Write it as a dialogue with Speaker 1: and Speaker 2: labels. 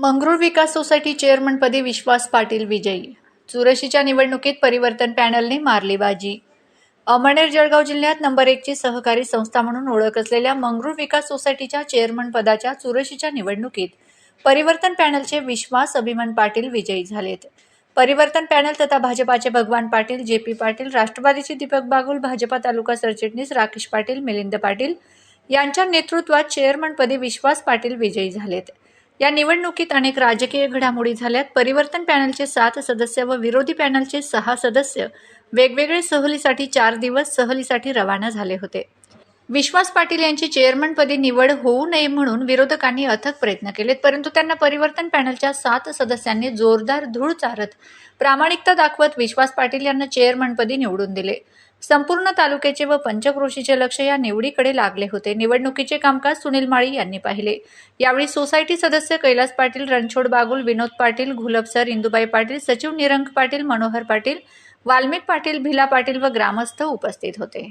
Speaker 1: मंगरूळ विकास society चेअरमनपदी विश्वास पाटील विजयी. चुरशीच्या निवडणुकीत परिवर्तन पॅनलने मारली बाजी अमळनेर जळगाव जिल्ह्यात नंबर एकची सहकारी संस्था म्हणून ओळख असलेल्या मंगरूळ विकास सोसायटीच्या चेअरमन पदाच्या चुरशीच्या निवडणुकीत परिवर्तन पॅनलचे विश्वास अभिमान पाटील विजयी झालेत. परिवर्तन पॅनल तथा भाजपाचे भगवान पाटील जे पी पाटील राष्ट्रवादीचे दीपक बागुल भाजपा तालुका सरचिटणीस राकेश पाटील मिलिंद पाटील यांच्या नेतृत्वात चेअरमनपदी विश्वास पाटील विजयी झालेत. या निवडणुकीत अनेक राजकीय घडामोडी झाल्यात. परिवर्तन पॅनलचे सात सदस्य व विरोधी पॅनलचे सहा सदस्य वेगवेगळे सहलीसाठी चार दिवस सहलीसाठी रवाना झाले होते. विश्वास पाटील यांची चेअरमनपदी निवड होऊ नये म्हणून विरोधकांनी अथक प्रयत्न केलेत परंतु त्यांना परिवर्तन पॅनलच्या सात सदस्यांनी जोरदार धूळ चारत प्रामाणिकता दाखवत विश्वास पाटील यांना चेअरमनपदी निवडून दिले. संपूर्ण तालुक्याचे व पंचक्रोशीचे लक्ष या निवडीकडे लागले होते. निवडणुकीचे कामकाज सुनील माळी यांनी पाहिले. यावेळी सोसायटी सदस्य कैलास पाटील रणछोड बागुल विनोद पाटील घुलपसर इंदुबाई पाटील सचिव निरंक पाटील मनोहर पाटील वाल्मिक पाटील भिला पाटील व ग्रामस्थ उपस्थित होते.